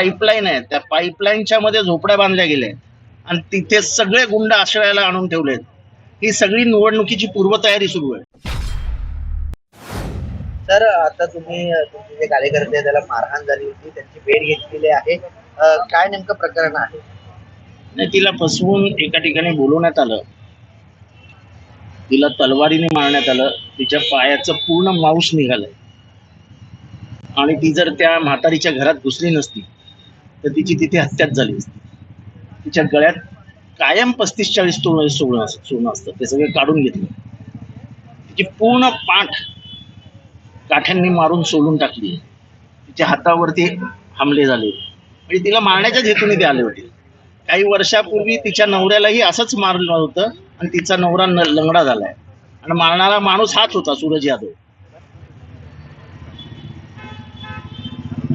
Pipeline आहे. त्या पाईपलाईनच्या मध्ये झोपड्या बांधल्या गेल्या. आणि तिथे सगळे गुंड आश्रयाला आणून ठेवलेत. ही सगळी निवडणुकीची पूर्वतयारी सुरू आहे. सर आता तुम्ही तुमचे जे कार्यकर्ते त्याला मारहाण झाली होती. त्यांची भेट घेतलेली आहे. अ, काय नेमकं प्रकरण आहे? आणि तिला फसवून एका ठिकाणी बोलवण्यात आलं. तिला तलवारीने मारण्यात आलं. तिच्या पायाचं पूर्ण मांस निघालंय. आणि ती जर त्या म्हातारीच्या घरात घुसली नसती तर तिची तिथे हत्याच झाली असती. तिच्या गळ्यात कायम पस्तीस चाळीस तोळ सोनं सोनं असतं. ते सगळं काढून घेतलं. तिची पूर्ण पाठ काठ्यांनी मारून सोलून टाकली. तिच्या हातावरती हमले झाले. म्हणजे तिला मारण्याच्याच हेतूने ते आले होते. काही वर्षापूर्वी तिच्या नवऱ्यालाही असंच मारलं होतं आणि तिचा नवरा न- लंगडा झालाय. आणि मारणारा माणूस हाच होता सूरज यादव.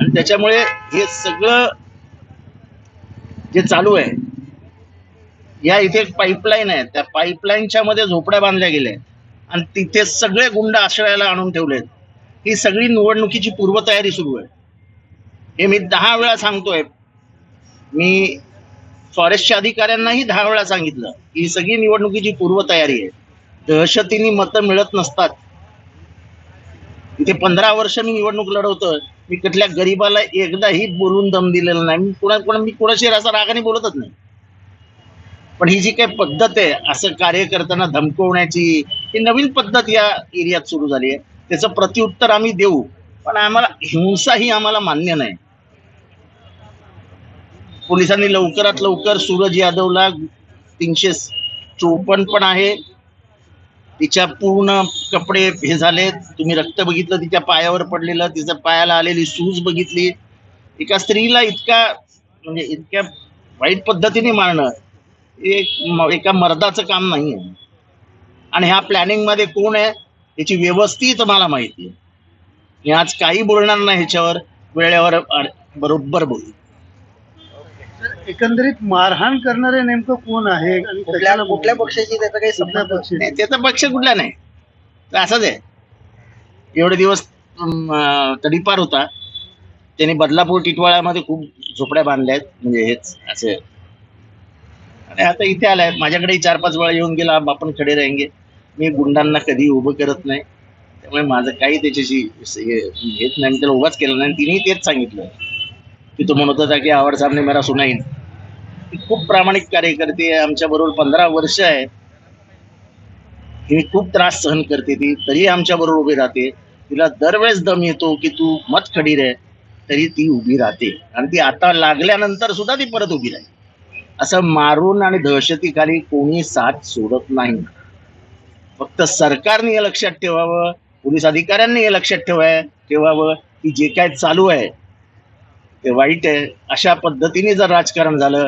आणि त्याच्यामुळे हे सगळं जे चालू आहे या इथे एक पाईपलाईन आहे. त्या पाईपलाईनच्या मध्ये झोपड्या बांधल्या गेल्या आणि तिथे सगळे गुंड आश्रयाला आणून ठेवलेत. ही सगळी निवडणुकीची पूर्वतयारी सुरू आहे. हे मी दहा वेळा सांगतोय. मी फॉरेस्टच्या अधिकाऱ्यांनाही दहा वेळा सांगितलं. की ही सगळी निवडणुकीची पूर्वतयारी आहे. दहशतीने मतं मिळत नसतात. इथे पंधरा वर्ष मी निवडणूक लढवतोय. मी कुठल्या गरीबाला एकदाही बोलून दम दिलेला नाही. मी कुणा कुणा मी कुणाशी असा रागाने बोलतच नाही. पण ही जी काही पद्धत आहे असं कार्य करताना धमकवण्याची ही नवीन पद्धत या एरियात सुरू झाली आहे. त्याचं प्रत्युत्तर आम्ही देऊ पण आम्हाला हिंसा ही आम्हाला मान्य नाही. पोलिसांनी लवकरात लवकर सूरज यादवला तीनशे चोपन्न पण आहे. तिच्या पूर्ण कपडे हे झाले तुम्ही रक्त बघितलं तिच्या पायावर पडलेलं तिच्या पायाला आलेली सूज बघितली. एका स्त्रीला इतका म्हणजे इतक्या वाईट पद्धतीने मारणं एक एका मर्दाचं काम नाही आहे आणि ह्या प्लॅनिंगमध्ये कोण आहे याची व्यवस्थित मला माहिती आहे. मी आज काही बोलणार नाही ह्याच्यावर. वेळेवर बरोबर बोलू. एकंदरीत मारहाण करणारे नेमकं कोण आहे? आणि कुठल्या कशाला कुठल्या पक्षाची त्याचा काही कुठल्या संबंध? पक्षाची? नाही त्याचा पक्ष कुठला नाही. तर असंच आहे. एवढे दिवस अं, तडीपार होता. त्याने बदलापूर टिटवाळ्यामध्ये खूप झोपड्या बांधल्या आहेत म्हणजे हेच असे. आणि आता इथे आलाय. माझ्याकडेही चार पाच वेळा येऊन गेला. आपण खडे राहेंगे. मी गुंडांना कधी उभं करत नाही. त्यामुळे माझं काही त्याच्याशी हे हेच नाही. मी त्याला उभाच केलं नाही. तिनेही तेच सांगितलं. की तो म्हणत होता की आवड सामने मेरा सुनाईन ती खूप प्रामाणिक कार्यकर्ते करते आमच्या बरोबर पंधरा वर्ष आहे. ही खूप त्रास सहन करते ती तरी आमच्या बरोबर उभी राहते. तिला दरवेळेस दम येतो की तू मत खडीर आहे तरी ती उभी राहते. आणि ती आता लागल्यानंतर सुद्धा ती परत उभी राहील. असं मारून आणि दहशतीखाली कोणी साथ सोडत नाही. फक्त सरकारने हे लक्षात ठेवावं पोलीस अधिकाऱ्यांनी हे लक्षात ठेवाय ठेवावं की जे काय चालू आहे ते वाईट आहे. अशा पद्धतीने जर राजकारण झालं